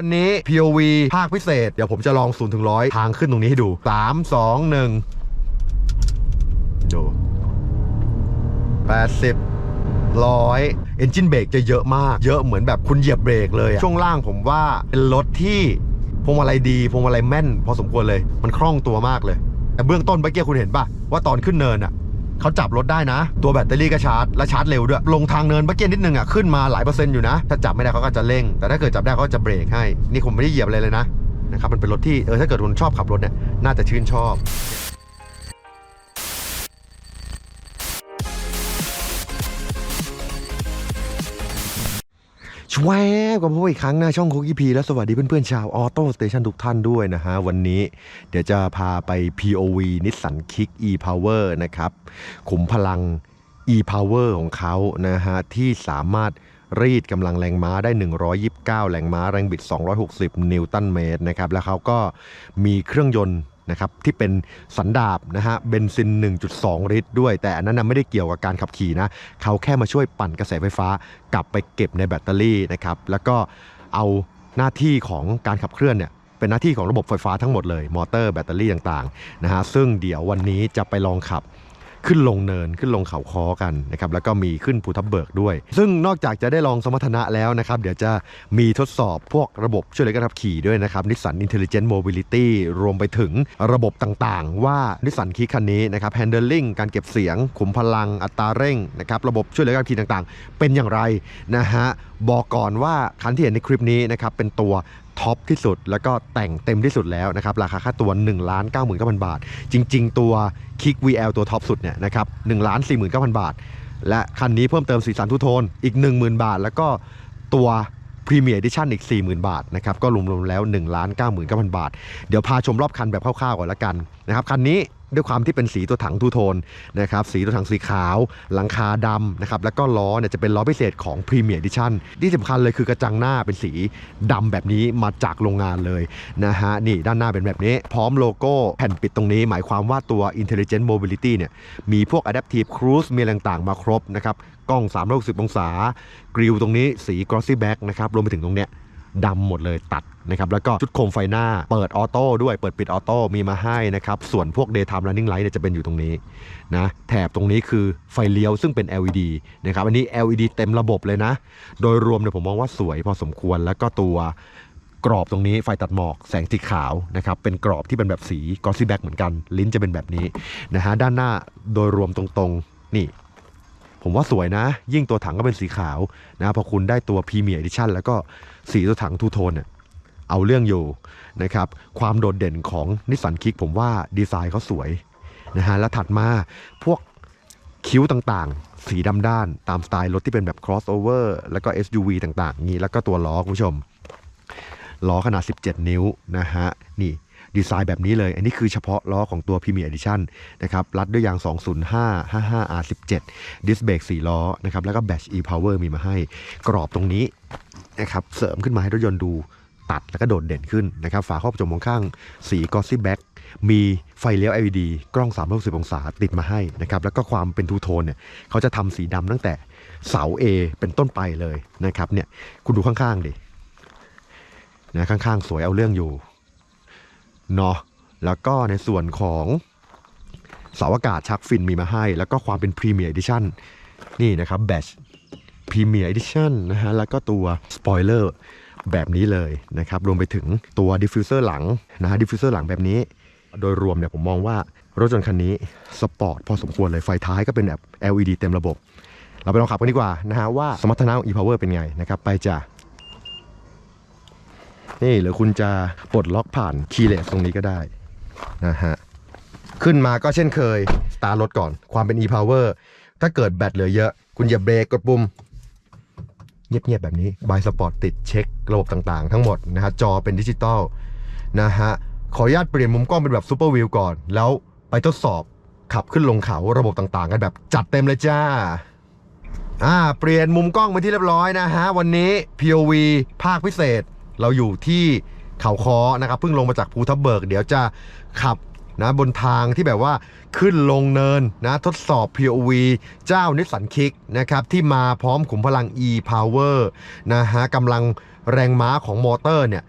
วันนี้ POV ภาคพิเศษ เดี๋ยวผมจะลอง0ูนถึงร้อยทางขึ้นตรงนี้ให้ดู 3 2 1 ดู 80ร้อยเอนจินเบรกจะเยอะมาก เยอะเหมือนแบบคุณเหยียบเบรกเลยอะช่วงล่างผมว่าเป็นรถที่พวงมาลัยดีพวงมาลัยแม่น พอสมควรเลย มันคล่องตัวมากเลยแต่เบื้องต้นเมื่อกี้คุณเห็นป่ะว่าตอนขึ้นเนินอะ เขาจับรถได้นะ ตัวแบตเตอรี่ก็ชาร์จและชาร์จเร็วด้วย ลงทางเนินเมื่อกี้นิดนึงอะขึ้นมาหลายเปอร์เซ็นต์อยู่นะ ถ้าจับไม่ได้เขาก็จะเร่ง แต่ถ้าเกิดจับได้เขาจะเบรกให้ นี่ผมไม่ได้เหยียบอะไรเลยนะนะครับมันเป็นรถที่เออถ้าเกิดคุณชอบขับรถเนี่ยน่าจะชื่นชอบ ชวบกับพวกอีกครั้งนะช่องโคกกี้พีและสวัสดีเพื่อนๆชาวออโต้สเตชันทุกท่านด้วยนะฮะ วันนี้เดี๋ยวจะพาไป POV นิสสันคิก e-power นะครับ ขุมพลัง e-power ของเขานะฮะ ที่สามารถรีดกำลังแรงม้าได้ 129 แรงม้า แรงบิด 260 นิวตันเมตรนะครับ แล้วเขาก็มีเครื่องยนต์ นะครับที่เป็นสันดาบนะฮะเบนซิน 1.2 ลิตรด้วย แต่อันนั้นนะไม่ได้เกี่ยวกับการขับขี่นะเขาแค่มาช่วยปั่นกระแสไฟฟ้ากลับไปเก็บในแบตเตอรี่นะครับแล้วก็เอาหน้าที่ของการขับเคลื่อนเนี่ยเป็นหน้าที่ของระบบไฟฟ้าทั้งหมดเลย มอเตอร์แบตเตอรี่ต่างๆนะฮะซึ่งเดี๋ยววันนี้จะไปลองขับ ขึ้นลงเนินขึ้นลงเขาคอกันนะครับแล้วก็มีขึ้นภูทับเบิกด้วย ซึ่งนอกจากจะได้ลองสมรรถนะแล้วนะครับเดี๋ยวจะมีทดสอบพวกระบบช่วยเหลือการขับขี่ด้วยนะครับ Nissan Intelligent Mobility รวมไปถึงระบบต่างๆ ว่านิสสันคีคันนี้นะครับ Handling การเก็บเสียง ขุมพลังอัตราเร่งนะครับระบบช่วยเหลือการขับขี่ต่างๆ เป็นอย่างไรนะฮะบอกก่อนว่าคันที่เห็นในคลิปนี้นะครับเป็นตัว ท็อปที่สุด แล้วก็แต่งเต็มที่สุดแล้วนะครับ ราคาค่าตัว1 9 9 0 0 0บาท จริง ๆ ตัว Kick VL ตัวท็อปสุดเนี่ยนะครับ1 4 9 0 0 0บาท และคันนี้เพิ่มเติมสีสันทุโทนอีก 10,000 บาท แล้วก็ตัวพรีเมียร์ดิชั่นอีก 40,000 บาทนะครับ ก็รวมๆแล้ว1 9 9 0 0 0 บาท เดี๋ยวพาชมรอบคันแบบคร่าวๆก่อนละกันนะครับ คันนี้ด้วยความที่เป็นสีตัวถังทูโทนนะครับสีตัวถังสีขาว หลังคาดำนะครับแล้วก็ล้อเนี่ยจะเป็นล้อพิเศษของพรีเมียร์ดิชั่นที่สำคัญเลยคือกระจังหน้าเป็นสีดำแบบนี้มาจากโรงงานเลยนะฮะนี่ด้านหน้าเป็นแบบนี้ พร้อมโลโก้แผ่นปิดตรงนี้ หมายความว่าตัว Intelligent Mobility เนี่ยมีพวก Adaptive Cruise มีต่างๆ มาครบนะครับกล้อง 360 องศา กริลตรงนี้สี Glossy Black นะครับรวมไปถึงตรงเนี้ย ดำหมดเลยตัดนะครับแล้วก็ชุดโคมไฟหน้าเปิดออโต้ด้วยเปิดปิดออโต้มีมาให้นะครับส่วนพวก daytime running light เนี่ยจะเป็นอยู่ตรงนี้นะแถบตรงนี้คือไฟเลี้ยวซึ่งเป็น LED นะครับอันนี้ LED เต็มระบบเลยนะ โดยรวมเนี่ยผมมองว่าสวยพอสมควรแล้วก็ตัวกรอบตรงนี้ไฟตัดหมอกแสงสีขาวนะครับเป็นกรอบที่เป็นแบบสีกอซี่แบ็กเหมือนกัน ลิ้นจะเป็นแบบนี้นะฮะด้านหน้าโดยรวมตรงๆนี่ ผมว่าสวยนะ ยิ่งตัวถังก็เป็นสีขาวนะพอคุณได้ตัวพรีเมียร์ดิชั่นแล้วก็สีตัวถังทูโทนเนี่ยเอาเรื่องอยู่นะครับ ความโดดเด่นของนิสสันคิกผมว่าดีไซน์เขาสวยนะฮะแล้วถัดมาพวกคิ้วต่างๆ สีดำด้านตามสไตล์รถที่เป็นแบบ crossover แล้วก็ SUV ต่างๆนี้แล้วก็ตัวล้อคุณผู้ชมล้อขนาด 17 นิ้วนะฮะนี่ ดีไซน์แบบนี้เลย อันนี้คือเฉพาะล้อของตัว Premier Edition นะครับ รัดด้วยยาง 205 55 R17 ดิสเบรก4ล้อนะครับ แล้วก็แบต e-power มีมาให้ กรอบตรงนี้นะครับ เสริมขึ้นมาให้รถยนต์ดูตัดแล้วก็โดดเด่นขึ้นนะครับ ฝาครอบกระจกมองข้างสี Glossy Black มีไฟเลี้ยว LED กล้อง 360 องศาติดมาให้นะครับ แล้วก็ความเป็นทูโทนเนี่ยเขาจะทำสีดำตั้งแต่เสา A เป็นต้นไปเลยนะครับเนี่ยคุณดูข้างๆดินะข้างๆ สวยเอาเรื่องอยู่ เนาะแล้วก็ในส่วนของเสาอากาศชักฟินมีมาให้ แล้วก็ความเป็นพรีเมียร์ดิชั่นนี่นะครับแบชพรีเมียร์ดิชั่นนะฮะแล้วก็ตัวสปอยเลอร์แบบนี้เลยนะครับ รวมไปถึงตัวดิฟฟิวเซอร์หลังนะฮะดิฟฟิวเซอร์หลังแบบนี้ โดยรวมเนี่ยผมมองว่ารถยนต์คันนี้สปอร์ตพอสมควรเลยไฟท้ายก็เป็นแบบ LED เต็มระบบ เราไปลองขับกันดีกว่านะฮะว่าสมรรถนะของ e-power เป็นไงนะครับไปจ้ะ นี่หรือคุณจะปลดล็อกผ่านคีย์เลสตรงนี้ก็ได้นะฮะขึ้นมาก็เช่นเคยสตาร์รถก่อนความเป็น e-power ถ้าเกิดแบตเหลือเยอะ คุณอย่าเบรกกดปุ่มเงียบๆแบบนี้บายสปอร์ตติดเช็คระบบต่างๆ ทั้งหมดนะฮะจอเป็นดิจิตอลนะฮะขออนุญาตเปลี่ยนมุมกล้องเป็นแบบซูเปอร์วิวก่อน แล้วไปทดสอบขับขึ้นลงเขาระบบต่างๆ กันแบบจัดเต็มเลยจ้าอ่าเปลี่ยนมุมกล้องมาที่เรียบร้อยนะฮะวันนี้ POV ภาคพิเศษ เราอยู่ที่เขาคอนะครับเพิ่งลงมาจากภูทับเบิก เดี๋ยวจะขับนะบนทางที่แบบว่าขึ้นลงเนินนะทดสอบ POV เจ้านิสสันคิกนะครับที่มาพร้อมขุมพลัง e-power นะฮะกำลังแรงม้าของมอเตอร์เนี่ย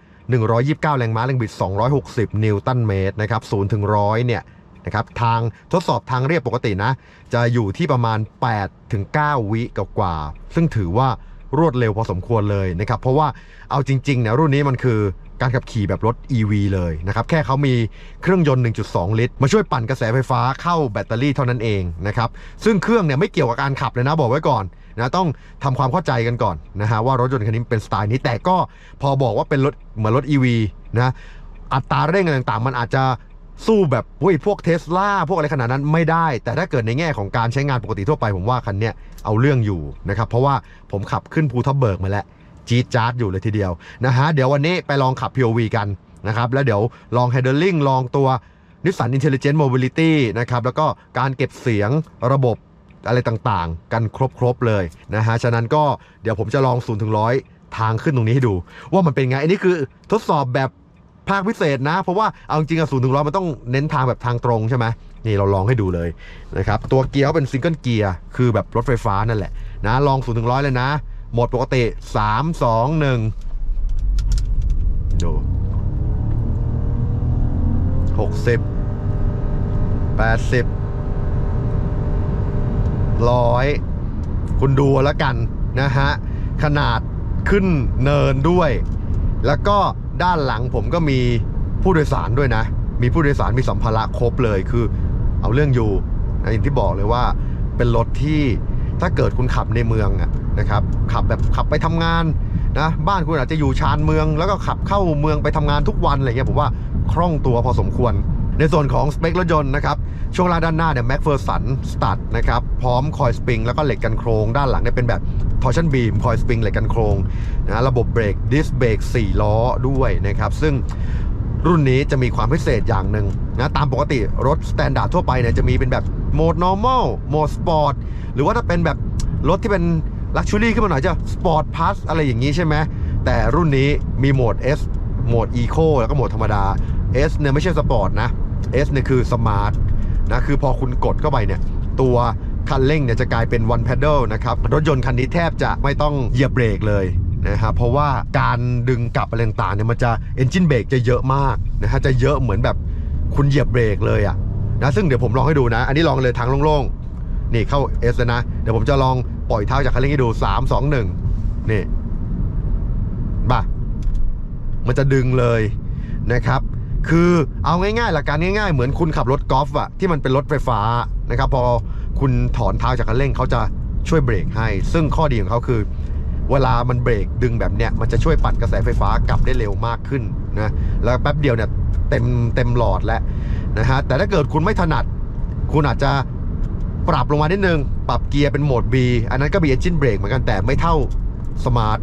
129 แรงม้าแรงบิด 260 นิวตันเมตรนะครับ0ถึง100เนี่ยนะครับทางทดสอบทางเรียบปกตินะ จะอยู่ที่ประมาณ8ถึง9วิกว่า ซึ่งถือว่า รวดเร็วพอสมควรเลยนะครับ เพราะว่าเอาจริงๆเนี่ยรุ่นนี้มันคือการขับขี่แบบรถ EV เลยนะครับ แค่เขามีเครื่องยนต์ 1.2 ลิตร มาช่วยปั่นกระแสไฟฟ้าเข้าแบตเตอรี่เท่านั้นเองนะครับ ซึ่งเครื่องเนี่ยไม่เกี่ยวกับการขับเลยนะบอกไว้ก่อนนะต้องทำความเข้าใจกันก่อนนะฮะว่ารถยนต์คันนี้เป็นสไตล์นี้แต่ก็พอบอกว่าเป็นรถเหมือนรถ EV นะอัตราเร่งอะไรต่างๆ มันอาจจะ สู้แบบเฮ้ยพวกเทสลาพวกอะไรขนาดนั้นไม่ได้ แต่ถ้าเกิดในแง่ของการใช้งานปกติทั่วไป ผมว่าคันเนี้ยเอาเรื่องอยู่นะครับเพราะว่าผมขับขึ้นภูทับเบิกมาแล้วจี๊ดจ๊าดอยู่เลยทีเดียวนะฮะเดี๋ยววันนี้ไปลองขับ POV กันนะครับแล้วเดี๋ยวลอง handling ลองตัว Nissan Intelligent Mobility นะครับแล้วก็การเก็บเสียงระบบอะไรต่างๆ กันครบๆเลยนะฮะฉะนั้นก็เดี๋ยวผมจะลอง0ถึง100ทางขึ้นตรงนี้ให้ดู ว่ามันเป็นไงอันนี้คือทดสอบแบบ ภาคพิเศษนะ เพราะว่าเอาจริงๆอะ0ถึง100มันต้องเน้นทางแบบทางตรงใช่ไหมนี่เราลองให้ดูเลยนะครับตัวเกียร์เป็นซิงเกิลเกียร์คือแบบรถไฟฟ้านั่นแหละนะลอง0ถึง100เลยนะโหมดปกติ3 2 1ดู60 80ร้อยคุณดูแล้วกันนะฮะ ขนาดขึ้นเนินด้วย แล้วก็ ด้านหลังผมก็มีผู้โดยสารด้วยนะ มีผู้โดยสารมีสัมภาระครบเลยคือ เอาเรื่องอยู่นะอย่างที่บอกเลยว่าเป็นรถที่ถ้าเกิดคุณขับในเมืองนะครับ ขับแบบขับไปทำงานนะบ้านคุณอาจจะอยู่ชานเมือง แล้วก็ขับเข้าเมืองไปทำงานทุกวันอะไรเงี้ยผมว่าคล่องตัวพอสมควร ในส่วนของสเปครถยนต์นะครับช่วงล่างด้านหน้าเนี่ยแม็กเฟอร์สันสตัดนะครับพร้อมคอยสปริงแล้วก็เหล็กกันโครงด้านหลังเนี่ยเป็นแบบ ทอร์ชันบีมคอยสปริงเหล็กกันโครงนะระบบเบรกดิสเบรก4 ล้อด้วยนะครับ ซึ่งรุ่นนี้จะมีความพิเศษอย่างหนึ่งนะตามปกติรถสแตนดาร์ดทั่วไปเนี่ยจะมีเป็นแบบโหมด normal โหมด sport หรือว่าถ้าเป็นแบบรถที่เป็น luxury ขึ้นมาหน่อยจะ sport plus อะไรอย่างนี้ใช่ไหมแต่รุ่นนี้มีโหมด S โหมด eco แล้วก็โหมดธรรมดา S เนี่ยไม่ใช่สปอร์ตนะ S เนี่ยคือสมาร์ทนะคือพอคุณกดเข้าไปเนี่ยตัว คันเร่งเนี่ยจะกลายเป็น one pedal นะครับ รถยนต์คันนี้แทบจะไม่ต้องเหยียบเบรกเลยนะครับเพราะว่าการดึงกลับอะไรต่างๆเนี่ยมันจะ engine brake จะเยอะมากนะฮะจะเยอะเหมือนแบบคุณเหยียบเบรกเลยอะนะซึ่งเดี๋ยวผมลองให้ดูนะ อันนี้ลองเลยทางโล่งๆ นี่เข้า S แล้วนะ เดี๋ยวผมจะลองปล่อยเท้าจากคันเร่งให้ดู 3 2 1 นี่บ่ะมันจะดึงเลยนะครับ คือเอาง่ายๆ หลักการง่ายๆ เหมือนคุณขับรถกอล์ฟอะที่มันเป็นรถไฟฟ้านะครับ พอ คุณถอนเท้าจากคันเร่งเขาจะช่วยเบรกให้ ซึ่งข้อดีของเขาคือ เวลามันเบรกดึงแบบเนี้ยมันจะช่วยปั่นกระแสไฟฟ้ากลับได้เร็วมากขึ้นนะแล้วแป๊บเดียวเนี่ยเต็มเต็มหลอดแล้วนะฮะแต่ถ้าเกิดคุณไม่ถนัด คุณอาจจะปรับลงมานิดนึง ปรับเกียร์เป็นโหมด B อันนั้นก็มี engine brake เหมือนกันแต่ไม่เท่าสมาร์ท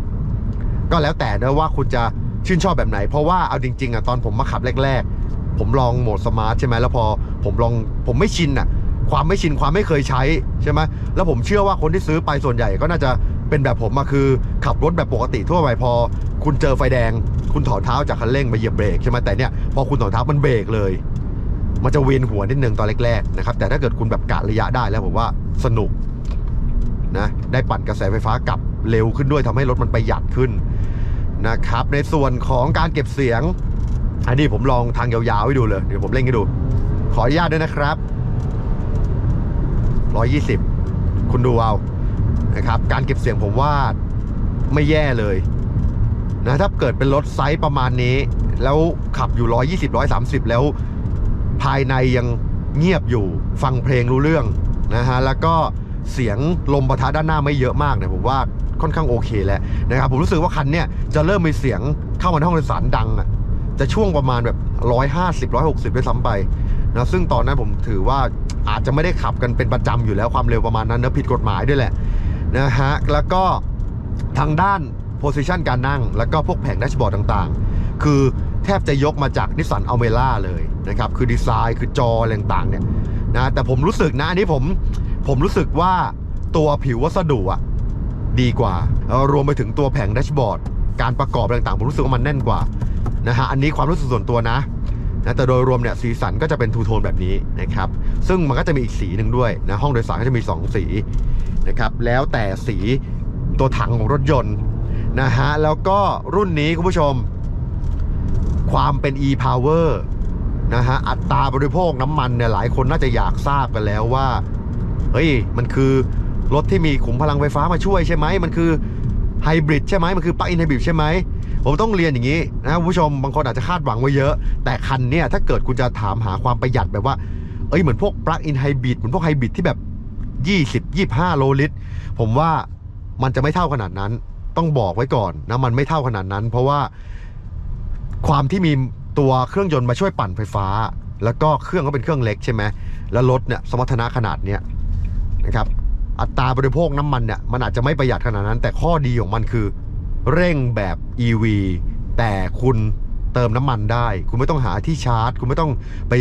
ก็แล้วแต่นะว่าคุณจะชื่นชอบแบบไหน เพราะว่าเอาจริงๆอะตอนผมมาขับแรก ๆ ผมลองโหมดสมาร์ทใช่ไหมแล้วพอผมลองผมไม่ชินอะ ความไม่ชินความไม่เคยใช้ใช่ไหมแล้วผมเชื่อว่าคนที่ซื้อไปส่วนใหญ่ก็น่าจะเป็นแบบผมมาคือขับรถแบบปกติทั่วไปพอ คุณเจอไฟแดง คุณถอนเท้าจากคันเร่งมาเหยียบเบรกใช่ไหมแต่เนี่ยพอคุณถอนเท้ามันเบรกเลย มันจะเวียนหัวนิดนึงตอนแรกๆนะครับแต่ถ้าเกิดคุณแบบกะระยะได้แล้วผมว่าสนุกนะได้ปั่นกระแสไฟฟ้ากลับเร็วขึ้นด้วยทำให้รถมันประหยัดขึ้นนะครับในส่วนของการเก็บเสียง อันนี้ผมลองทางยาวๆให้ดูเลยเดี๋ยวผมเล่นให้ดู ขออนุญาตด้วยนะครับ 120 คุณดูเอานะครับการเก็บเสียงผมว่าไม่แย่เลยนะถ้าเกิดเป็นรถไซส์ประมาณนี้ แล้วขับอยู่ 120 130 แล้วภายในยังเงียบอยู่ฟังเพลงรู้เรื่องนะฮะแล้วก็เสียงลมปะทะด้านหน้าไม่เยอะมากเนี่ยผมว่าค่อนข้างโอเคแล้วนะครับผมรู้สึกว่าคันเนี้ยจะเริ่มมีเสียงเข้ามาในห้องโดยสารดังอะจะช่วงประมาณแบบ 150 160 ด้วยซ้ำไป นะซึ่งตอนนั้นผมถือว่าอาจจะไม่ได้ขับกันเป็นประจำอยู่แล้วความเร็วประมาณนั้นนะผิดกฎหมายด้วยแหละนะฮะแล้วก็ทางด้านโพ i ิชันการนั่ง แล้วก็พวกแผงแดชบอร์ดต่างๆ คือแทบจะยกมาจากนิสสันอัลเมล่าเลยนะครับ คือดีไซน์คือจออะไรต่างๆเนี่ยนะแต่ผมรู้สึกนะ อันนี้ผมผมรู้สึกว่าตัวผิววัสดุอะดีกว่า รวมไปถึงตัวแผงแดชบอร์ดการประกอบต่างๆ ผมรู้สึกว่ามันแน่นกว่านะฮะอันนี้ความรู้สึกส่วนตัวนะ นะแต่โดยรวมเนี่ยสีสันก็จะเป็นทูโทนแบบนี้นะครับ ซึ่งมันก็จะมีอีกสีหนึ่งด้วยนะห้องโดยสารก็จะมี 2 สีนะครับ แล้วแต่สีตัวถังของรถยนต์นะฮะแล้วก็รุ่นนี้คุณผู้ชม ความเป็น e-power นะฮะอัตราบริโภคน้ำมันเนี่ยหลายคนน่าจะอยากทราบกันแล้วว่าเฮ้ยมันคือรถที่มีขุมพลังไฟฟ้ามาช่วยใช่ไหมมันคือไฮบริดใช่ไหมมันคือปลั๊กอินไฮบริดใช่ไหม ผมต้องเรียนอย่างนี้นะคุณผู้ชมบางคนอาจจะคาดหวังไว้เยอะ แต่คันเนี่ยถ้าเกิดคุณจะถามหาความประหยัดแบบว่า เอ้ยเหมือนพวกปลั๊กอินไฮบริดเหมือนพวกไฮบริดที่แบบ 20 25 โลลิตร ผมว่ามันจะไม่เท่าขนาดนั้น ต้องบอกไว้ก่อนนะมันไม่เท่าขนาดนั้น เพราะว่าความที่มีตัวเครื่องยนต์มาช่วยปั่นไฟฟ้า แล้วก็เครื่องก็เป็นเครื่องเล็กใช่ไหมแล้วรถเนี่ยสมรรถนะขนาดเนี้ยนะครับอัตราบริโภคน้ำมันเนี่ยมันอาจจะไม่ประหยัดขนาดนั้น แต่ข้อดีของมันคือ เร่งแบบ EV แต่คุณเติมน้ำมันได้ คุณไม่ต้องหาที่ชาร์จ คุณไม่ต้องไป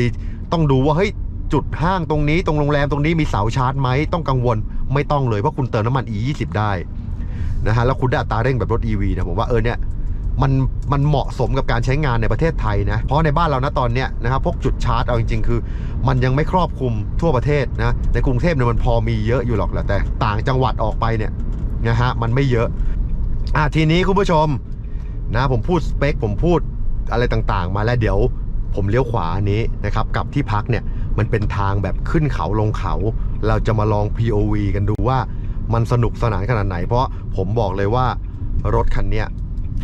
ต้องดูว่าเฮ้ยจุดห้างตรงนี้ตรงโรงแรมตรงนี้มีเสาชาร์จไหมต้องกังวลไม่ต้องเลยเพราะคุณเติมน้ำมัน E20 ได้นะฮะแล้วคุณได้อัตราเร่งแบบรถ EV นะผมว่าเออเนี่ยมันมันเหมาะสมกับการใช้งานในประเทศไทยนะ เพราะในบ้านเรานะตอนเนี้ยนะครับพวกจุดชาร์จเอาจริงๆ คือ มันยังไม่ครอบคลุมทั่วประเทศนะในกรุงเทพเนี่ยมันพอมีเยอะอยู่หรอกแหละแต่ต่างจังหวัดออกไปเนี่ยนะฮะมันไม่เยอะ อะทีนี้คุณผู้ชมนะผมพูดสเปคผมพูดอะไรต่างๆ มาแล้วเดี๋ยวผมเลี้ยวขวาอันนี้นะครับกับที่พักเนี่ยมันเป็นทางแบบขึ้นเขาลงเขา เราจะมาลอง POV กันดูว่ามันสนุกสนานขนาดไหน เพราะผมบอกเลยว่ารถคันเนี้ย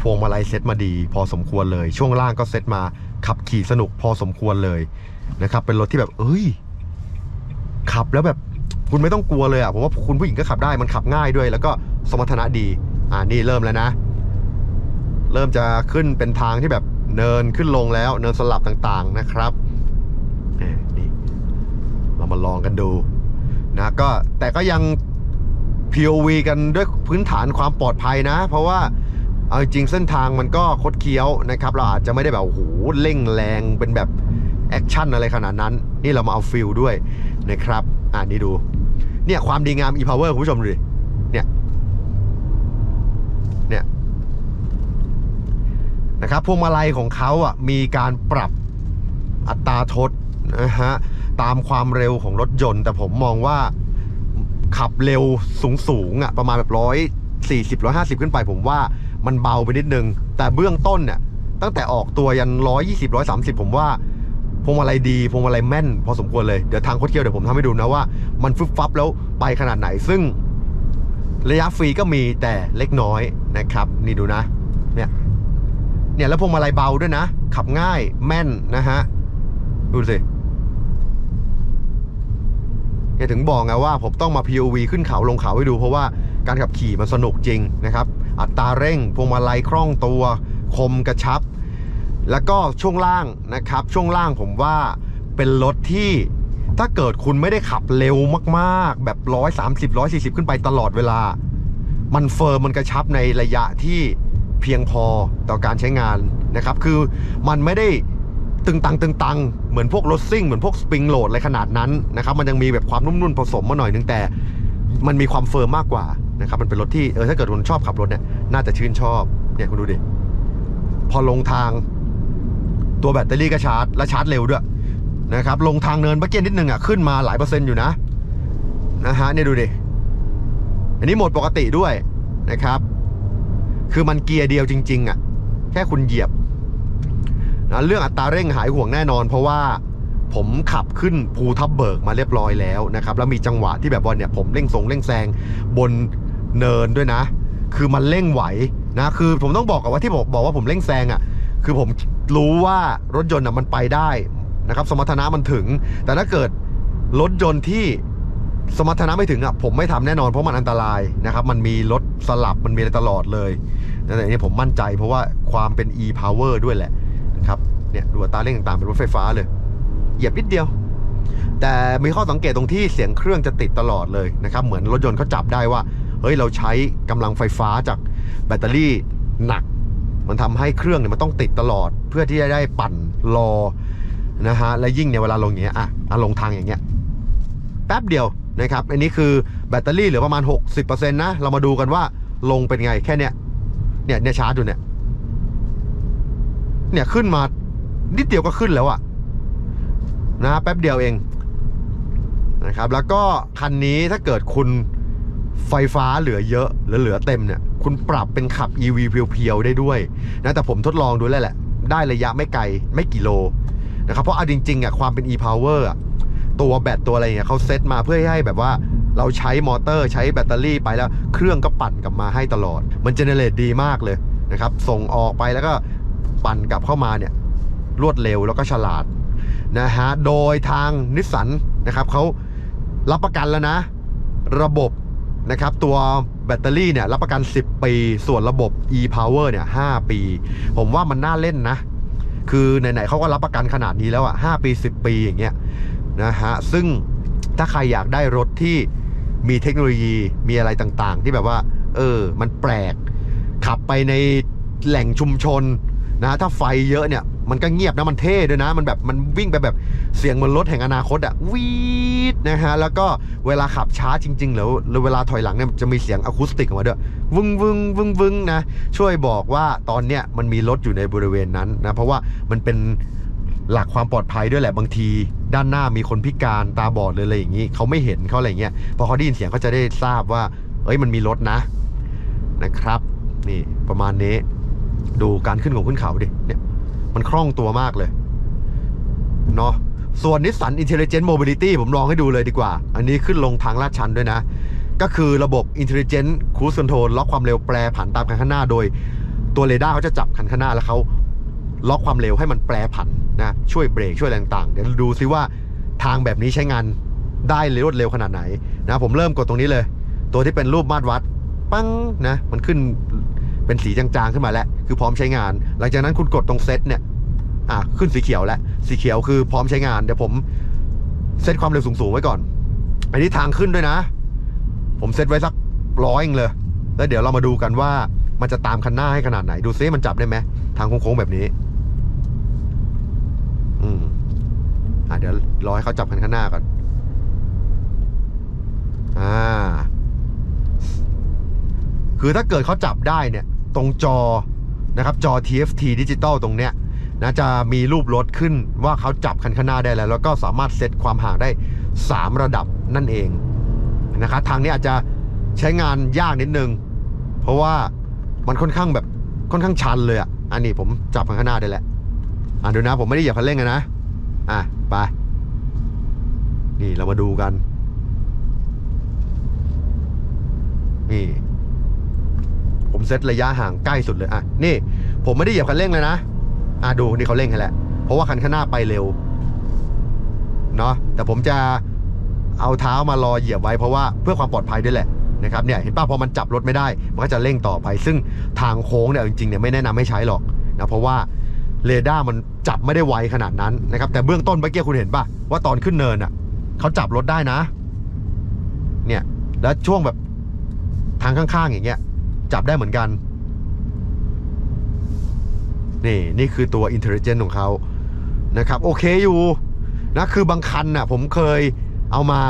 พวงมาลัยเซ็ตมาดี พอสมควรเลย ช่วงล่างก็เซ็ตมาขับขี่สนุกพอสมควรเลยนะครับ เป็นรถที่แบบ เอ้ย ขับแล้วแบบคุณไม่ต้องกลัวเลยอะผมว่าคุณผู้หญิงก็ขับได้มันขับง่ายด้วย แล้วก็สมรรถนะดี อ่านี่เริ่มแล้วนะ เริ่มจะขึ้นเป็นทางที่แบบเนินขึ้นลงแล้ว เนินสลับต่างๆนะครับนี่เรามาลองกันดูนะก็แต่ก็ยัง POV กันด้วยพื้นฐานความปลอดภัยนะ เพราะว่าเอาจริงเส้นทางมันก็คดเคี้ยวนะครับ เราอาจจะไม่ได้แบบโอ้โหเร่งแรงเป็นแบบแอคชั่นอะไรขนาดนั้น นี่เรามาเอาฟิลด้วยนะครับ อ่านี่ดู เนี่ยความดีงาม e-power คุณผู้ชมดูดิเนี่ย เนี่ยนะครับพวงมาลัยของเขาอะมีการปรับอัตราทดนะฮะตามความเร็วของรถยนต์ แต่ผมมองว่าขับเร็วสูงสูงๆอะประมาณแบบร้อยสี่สิบร้อยห้าสิบขึ้นไป ผมว่ามันเบาไปนิดนึง แต่เบื้องต้นเนี่ยตั้งแต่ออกตัวยันร้อยยี่สิบร้อยสามสิบผมว่าพวงมาลัยดีพวงมาลัยแม่น พอสมควรเลย เดี๋ยวทางโคดเคียวเดี๋ยวผมทำให้ดูนะว่า มันฟึบฟับแล้วไปขนาดไหนซึ่ง ระยะฟรีก็มีแต่เล็กน้อยนะครับ นี่ดูนะเนี่ยเนี่ยแล้วพวงมาลัยเบาด้วยนะ ขับง่ายแม่นนะฮะ ดูสิเนี่ยถึงบอกไงว่าผมต้องมา POV ขึ้นเขาลงเขาให้ดู เพราะว่าการขับขี่มันสนุกจริงนะครับ อัตราเร่ง พวงมาลัยคล่องตัว คมกระชับ แล้วก็ช่วงล่างนะครับ ช่วงล่างผมว่าเป็นรถที่ ถ้าเกิดคุณไม่ได้ขับเร็วมากๆ แบบ130 140ขึ้นไปตลอดเวลา มันเฟิร์มมันกระชับในระยะที่เพียงพอต่อการใช้งานนะครับ คือมันไม่ได้ตึงตังตึงตังเหมือนพวกรถซิ่งเหมือนพวกสปริงโหลดอะไรขนาดนั้นนะครับ มันยังมีแบบความนุ่มนุ่นผสมมาหน่อยนึงแต่มันมีความเฟิร์มมากกว่านะครับ มันเป็นรถที่เออถ้าเกิดคุณชอบขับรถเนี่ยน่าจะชื่นชอบเนี่ยคุณดูดิพอลงทางตัวแบตเตอรี่ก็ชาร์จและชาร์จเร็วด้วย นะครับลงทางเนินเมื่อกี้นิดนึงอะขึ้นมาหลายเปอร์เซ็นต์อยู่นะนะฮะเนี่ยดูดิอันนี้โหมดปกติด้วยนะครับ คือมันเกียร์เดียวจริง ๆอะแค่คุณเหยียบนะเรื่องอัตราเร่งหายห่วงแน่นอน เพราะว่าผมขับขึ้นภูทับเบิกมาเรียบร้อยแล้วนะครับ แล้วมีจังหวะที่แบบว่าเนี่ยผมเร่งทรงเร่งแซงบนเนินด้วยนะ คือมันเร่งไหวนะคือผมต้องบอกกับว่าที่ผมบอกว่าผมเร่งแซงอะคือผมรู้ว่ารถยนต์อะมันไปได้ นะครับ สมรรถนะมันถึง แต่ถ้าเกิดรถยนต์ที่สมรรถนะไม่ถึงอะผมไม่ทำแน่นอนเพราะมันอันตรายนะครับ มันมีรถสลับมันมีอะไรตลอดเลยแต่อันนี้ผมมั่นใจเพราะว่าความเป็น e-power ด้วยแหละนะครับเนี่ยดูตาเร่งต่างๆ เป็นรถไฟฟ้าเลย เหยียบนิดเดียว แต่มีข้อสังเกตตรงที่เสียงเครื่องจะติดตลอดเลยนะครับ เหมือนรถยนต์เขาจับได้ว่าเฮ้ยเราใช้กำลังไฟฟ้าจากแบตเตอรี่หนัก มันทำให้เครื่องเนี่ยมันต้องติดตลอด เพื่อที่จะได้ปั่นรอ นะฮะและยิ่งเนี่ยเวลาลงอย่างเงี้ยอะอะลงทางอย่างเงี้ยแป๊บเดียวนะครับอันนี้คือแบตเตอรี่เหลือประมาณ 60%นะเรามาดูกันว่าลงเป็นไงแค่เนี้ยเนี่ยเนี่ยชาร์จอยู่เนี่ยเนี่ยขึ้นมานิดเดียวก็ขึ้นแล้วอะนะแป๊บเดียวเองนะครับแล้วก็คันนี้ถ้าเกิดคุณไฟฟ้าเหลือเยอะหรือเหลือเต็มเนี่ยคุณปรับเป็นขับ EV เพียวๆได้ด้วยนะแต่ผมทดลองดูแล้วแหละ ได้ระยะไม่ไกลไม่กี่โล นะครับเพราะเอาจริงๆอะความเป็น e-power อะตัวแบตตัวอะไรเนี่ยเขาเซตมาเพื่อให้แบบว่าเราใช้มอเตอร์ใช้แบตเตอรี่ไปแล้ว เครื่องก็ปั่นกลับมาให้ตลอด มันเจเนเรตดีมากเลยนะครับ ส่งออกไปแล้วก็ปั่นกลับเข้ามาเนี่ย รวดเร็วแล้วก็ฉลาดนะฮะ โดยทางนิสสันนะครับเขารับประกันแล้วนะ ระบบนะครับ ตัวแบตเตอรี่เนี่ย รับประกัน 10 ปี ส่วนระบบ e-power เนี่ย 5 ปี ผมว่ามันน่าเล่นนะ คือไหนๆเขาก็รับประกันขนาดนี้แล้วอะ5ปี 10 ปีอย่างเงี้ยนะฮะซึ่งถ้าใครอยากได้รถที่มีเทคโนโลยีมีอะไรต่างๆ ที่แบบว่า เออ มันแปลก ขับไปในแหล่งชุมชนนะถ้าไฟเยอะเนี่ย มันก็เงียบนะมันเท่ด้วยนะ มันแบบมันวิ่งไปแบบเสียงเหมือนรถแห่งอนาคตอะวีดนะฮะแล้วก็เวลาขับช้าจริงๆหรือหรือเวลาถอยหลังเนี่ยจะมีเสียงอะคูสติกออกมาด้วยวึงวึงวึงวึงนะช่วยบอกว่าตอนเนี้ยมันมีรถอยู่ในบริเวณนั้นนะเพราะว่ามันเป็นหลักความปลอดภัยด้วยแหละบางที ด้านหน้ามีคนพิการตาบอดเลยอะไรอย่างนี้เขาไม่เห็นเขาอะไรอย่างเงี้ยพอเขาได้ยินเสียงเขาจะได้ทราบว่า เอ้ยมันมีรถนะนะครับ นี่ประมาณนี้ ดูการขึ้นของขึ้นเขาดิเนี่ย มันคล่องตัวมากเลยเนาะส่วนนิสสัน Intelligent Mobility ผมลองให้ดูเลยดีกว่า อันนี้ขึ้นลงทางลาดชันด้วยนะ ก็คือระบบ Intelligent Cruise Control ล็อกความเร็วแปรผันตามคันข้างหน้า โดยตัวเรดาร์เขาจะจับคันข้างหน้าแล้วเขาล็อกความเร็วให้มันแปรผันนะช่วยเบรกช่วยอะไรต่างๆเดี๋ยวดูซิว่าทางแบบนี้ใช้งานได้รวดเร็วขนาดไหนนะผมเริ่มกดตรงนี้เลย ตัวที่เป็นรูปมาตรวัด ปังนะมันขึ้น เป็นสีจางๆขึ้นมาแล้ว คือพร้อมใช้งาน หลังจากนั้นคุณกดตรงเซตเนี่ยอะขึ้นสีเขียวแล้วสีเขียวคือพร้อมใช้งานเดี๋ยวผมเซตความเร็วสูงๆไว้ก่อนอันนี้ทางขึ้นด้วยนะ ผมเซตไว้สักร้อยเองเลย แล้วเดี๋ยวเรามาดูกันว่ามันจะตามคันหน้าให้ขนาดไหน ดูซิมันจับได้ไหมทางโค้งๆแบบนี้ อืมอะเดี๋ยวรอให้เขาจับคันข้างหน้าก่อน อ่า คือถ้าเกิดเขาจับได้เนี่ย ตรงจอนะครับจอ TFT ดิจิตอลตรงเนี้ยนะจะมีรูปรถขึ้นว่าเขาจับคันข้างหน้าได้แล้ว แล้วก็สามารถเซตความห่างได้ 3 ระดับนั่นเองนะครับทางนี้อาจจะใช้งานยากนิดนึง เพราะว่ามันค่อนข้างแบบค่อนข้างชันเลยอะอันนี้ผมจับคันข้างหน้าได้แหละอะดูนะผมไม่ได้เหยียบคันเร่งอะนะอะไปนี่เรามาดูกันนี่ ผมเซตระยะห่างใกล้สุดเลยอะนี่ ผมไม่ได้เหยียบคันเร่งเลยนะอะดูนี่เขาเร่งให้แหละเพราะว่าคันข้างหน้าไปเร็วเนาะแต่ผมจะเอาเท้ามารอเหยียบไว้เพราะว่าเพื่อความปลอดภัยด้วยแหละนะครับเนี่ยเห็นป่ะพอมันจับรถไม่ได้ มันก็จะเร่งต่อไป ซึ่งทางโค้งเนี่ยจริงๆเนี่ยไม่แนะนำให้ใช้หรอกนะเพราะว่าเรดาร์มันจับไม่ได้ไวขนาดนั้นนะครับแต่เบื้องต้นเมื่อกี้คุณเห็นป่ะว่าตอนขึ้นเนินอะเขาจับรถได้นะ เนี่ยแล้วช่วงแบบทางข้างๆอย่างเงี้ย จับได้เหมือนกัน นี่นี่คือตัว Intelligent ของเขานะครับ โอเคอยู่นะคือบางคันน่ะผมเคยเอามา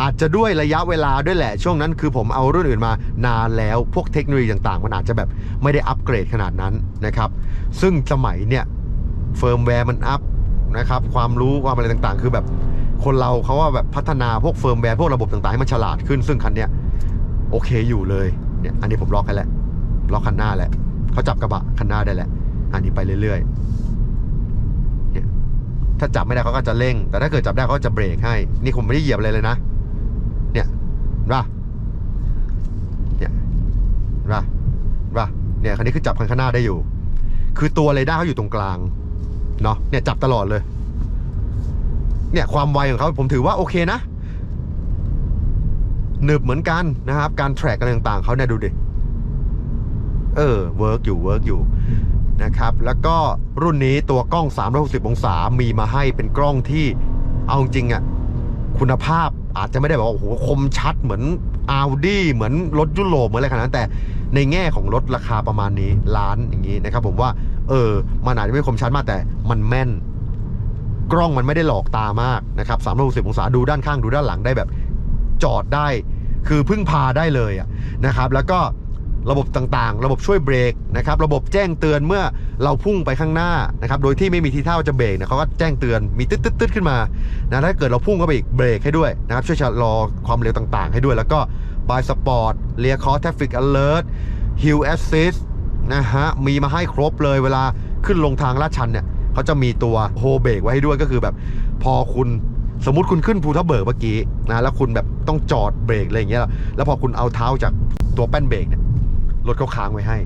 อาจจะด้วยระยะเวลาด้วยแหละ ช่วงนั้นคือผมเอารุ่นอื่นมานานแล้วพวกเทคโนโลยีต่างๆ มันอาจจะแบบไม่ได้อัปเกรดขนาดนั้นนะครับ ซึ่งสมัยเนี่ยเฟิร์มแวร์มันอัพนะครับความรู้ความอะไรต่างๆ คือแบบคนเราเขาว่าแบบพัฒนาพวกเฟิร์มแวร์พวกระบบต่างๆ ให้มันฉลาดขึ้น ซึ่งคันเนี้ยโอเคอยู่เลย เนี่ยอันนี้ผมล็อกให้แล้วล็อกคันหน้าแหละเขาจับกระบะคันหน้าได้แหละอันนี้ไปเรื่อยๆเนี่ยถ้าจับไม่ได้เขาก็จะเร่ง แต่ถ้าเกิดจับได้เขาจะเบรกให้ นี่ผมไม่ได้เหยียบอะไรเลยนะ เนี่ยเห็นป่ะเนี่ยเห็นป่ะเห็นป่ะเนี่ยคันนี้คือจับคันข้างหน้าได้อยู่ คือตัวเรดาร์เขาอยู่ตรงกลางเนาะเนี่ยจับตลอดเลย เนี่ยความไวของเขาผมถือว่าโอเคนะ หนึบเหมือนกันนะครับ การแทร็กอะไรต่างๆเขาเนี่ยดูดิ เออเวิร์กอยู่เวิร์กอยู่นะครับ แล้วก็รุ่นนี้ตัวกล้อง 360 องศา มีมาให้เป็นกล้องที่เอาจริงๆอะคุณภาพอาจจะไม่ได้แบบว่าโอ้โหคมชัดเหมือน Audi เหมือนรถยุโรปเหมือนอะไรขนาดนั้น แต่ในแง่ของรถราคาประมาณนี้ล้านอย่างนี้นะครับ ผมว่า เออมันอาจจะไม่คมชัดมากแต่มันแม่น กล้องมันไม่ได้หลอกตามากนะครับ360องศาดูด้านข้างดูด้านหลังได้แบบจอดได้ คือพึ่งพาได้เลยนะครับ แล้วก็ระบบต่างๆ ระบบช่วยเบรกนะครับ ระบบแจ้งเตือนเมื่อเราพุ่งไปข้างหน้านะครับ โดยที่ไม่มีทีท่าว่าจะเบรกเนี่ยเขาก็แจ้งเตือน มีตึ๊ดตึ๊ดตึ๊ดขึ้นมานะ ถ้าเกิดเราพุ่งเข้าไปอีกเบรกให้ด้วยนะครับ ช่วยชะลอความเร็วต่างๆ ให้ด้วย แล้วก็บายสปอร์ตเลียคอร์ทฟฟิกอเลิร์ Hill Assist นะฮะ มีมาให้ครบเลยเวลาขึ้นลงทางลาดชันเนี่ยเขาจะมีตัวโฮเบรกไว้ให้ด้วยก็คือแบบ พอคุณ สมมติคุณขึ้นภูทับเบิกเมื่อกี้นะแล้วคุณแบบต้องจอดเบรกอะไรอย่างเงี้ยแล้วพอคุณเอาเท้าจากตัวแป้นเบรกเนี่ยรถเขาค้างไว้ให้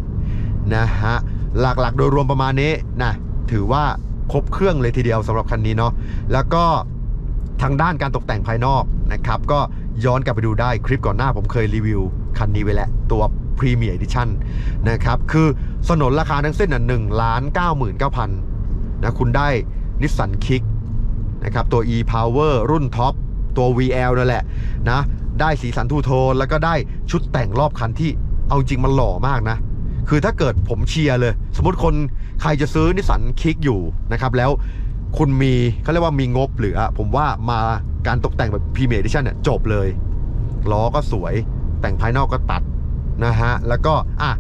นะฮะหลักๆ โดยรวมประมาณนี้นะถือว่าครบเครื่องเลยทีเดียวสำหรับคันนี้เนาะแล้วก็ทางด้านการตกแต่งภายนอกนะครับก็ย้อนกลับไปดูได้คลิปก่อนหน้าผมเคยรีวิวคันนี้ไว้แล้วตัว Premier Edition นนะครับคือสนนราคาทั้งสิ้นน่ะหนึ่งล้านเก้าหมื่นเก้าพันนะคุณได้นิสสันคิก นะครับตัว e power รุ่นท็อปตัว VL นั่นแหละนะได้สีสันทูโทนแล้วก็ได้ชุดแต่งรอบคันที่เอาจริงมันหล่อมากนะ คือถ้าเกิดผมเชียร์เลย สมมติคนใครจะซื้อนิสสันคิกอยู่นะครับ แล้วคุณมีเขาเรียกว่ามีงบเหลือ ผมว่ามาการตกแต่งแบบพรีเมียร์ดิชั่นเนี่ยจบเลยล้อก็สวยแต่งภายนอกก็ตัดนะฮะ แล้วก็อะ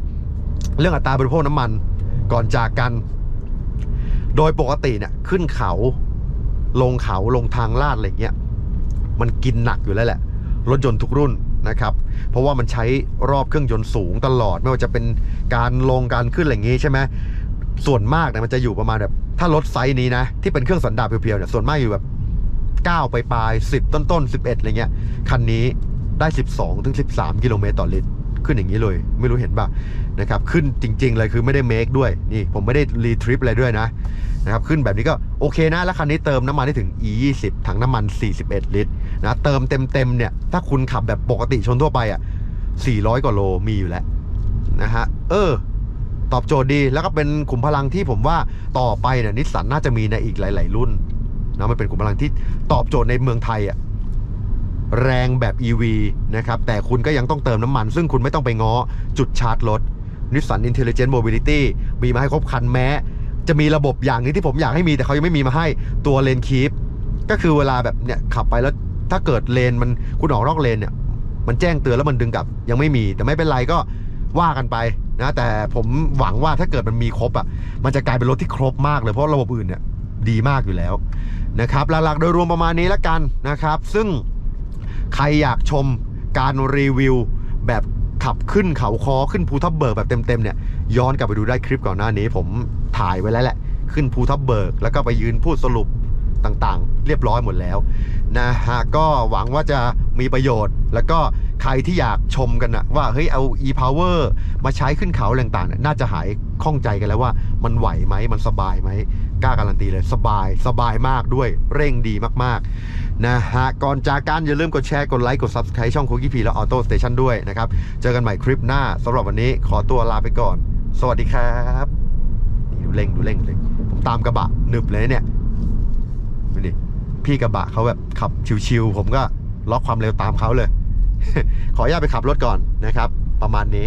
เรื่องอัตราบริโภคน้ำมันก่อนจากกัน โดยปกติเนี่ยขึ้นเขา ลงเขาลงทางลาดอะไรเงี้ยมันกินหนักอยู่แล้วแหละ รถยนต์ทุกรุ่นนะครับ เพราะว่ามันใช้รอบเครื่องยนต์สูงตลอด ไม่ว่าจะเป็นการลงการขึ้นอะไรอย่างงี้ใช่ไหมส่วนมากเนี่ยมันจะอยู่ประมาณแบบ ถ้ารถไซส์นี้นะ ที่เป็นเครื่องสันดาปเพียวๆเนี่ยส่วนมากอยู่แบบ 9 ไปปลาย 10 ต้นต้นๆ11อะไรเงี้ยคันนี้ได้ 12ถึง13 กิโลเมตรต่อลิตร ขึ้นอย่างนี้เลย ไม่รู้เห็นป่ะนะครับขึ้นจริง ๆ เลยคือไม่ได้เมคด้วยนี่ผมไม่ได้รีทริปอะไรด้วยนะนะครับขึ้นแบบนี้ก็โอเคนะ แล้วคันนี้เติมน้ำมันได้ถึง e 2 0ถังน้ำมัน 41 ลิตรนะเติมเต็มๆเนี่ยถ้าคุณขับแบบปกติชนทั่วไปอะ400 กว่าโลมีอยู่แล้วนะฮะเออตอบโจทย์ดีแล้วก็เป็นขุมพลังที่ผมว่าต่อไปเนี่ยนิสสันน่าจะมีในอีกหลาย ๆ รุ่นนะมันเป็นขุมพลังที่ตอบโจทย์ในเมืองไทยอะ แรงแบบ EV นะครับ แต่คุณก็ยังต้องเติมน้ำมัน ซึ่งคุณไม่ต้องไปง้อจุดชาร์จรถ Nissan Intelligent Mobility มีมาให้ครบคันแม้ จะมีระบบอย่างนี้ที่ผมอยากให้มีแต่เขายังไม่มีมาให้ตัวเลนคีปก็คือเวลาแบบเนี่ยขับไปแล้วถ้าเกิดเลนมันคุณออกนอกเลนเนี่ยมันแจ้งเตือนแล้วมันดึงกลับยังไม่มี แต่ไม่เป็นไรก็ว่ากันไปนะแต่ผมหวังว่าถ้าเกิดมันมีครบอะมันจะกลายเป็นรถที่ครบมากเลยเพราะระบบอื่นเนี่ยดีมากอยู่แล้วนะครับหลักๆโดยรวมประมาณนี้แล้วกันนะครับ ซึ่ง ใครอยากชมการรีวิวแบบขับขึ้นเขาคอขึ้นภูทับเบิกแบบเต็มๆเนี่ยย้อนกลับไปดูได้คลิปก่อนหน้านี้ ผมถ่ายไว้แล้วแหละ ขึ้นภูทับเบิก แล้วก็ไปยืนพูดสรุปต่างๆ เรียบร้อยหมดแล้วนะฮะก็หวังว่าจะมีประโยชน์ แล้วก็ใครที่อยากชมกันนะว่าเฮ้ยเอา e-power มาใช้ขึ้นเขาอะไรต่างๆเนี่ยน่าจะหายข้องใจกันแล้วว่า มันไหวไหมมันสบายไหมกล้าการันตีเลยสบายสบายมากด้วยเร่งดีมากๆ นะฮะ ก่อนจากกันอย่าลืมกดแชร์ กดไลค์ กด subscribe ช่องคุกกี้พีและออโต้สเตชันด้วยนะครับ เจอกันใหม่คลิปหน้าสำหรับวันนี้ขอตัวลาไปก่อน สวัสดีครับนี่ดูเร่งดูเร่งเลยผมตามกระบะหนึบเลยเนี่ยดูดิพี่กระบะเขาแบบขับชิวๆผมก็ล็อกความเร็วตามเขาเลย ขออนุญาตไปขับรถก่อนนะครับ ประมาณนี้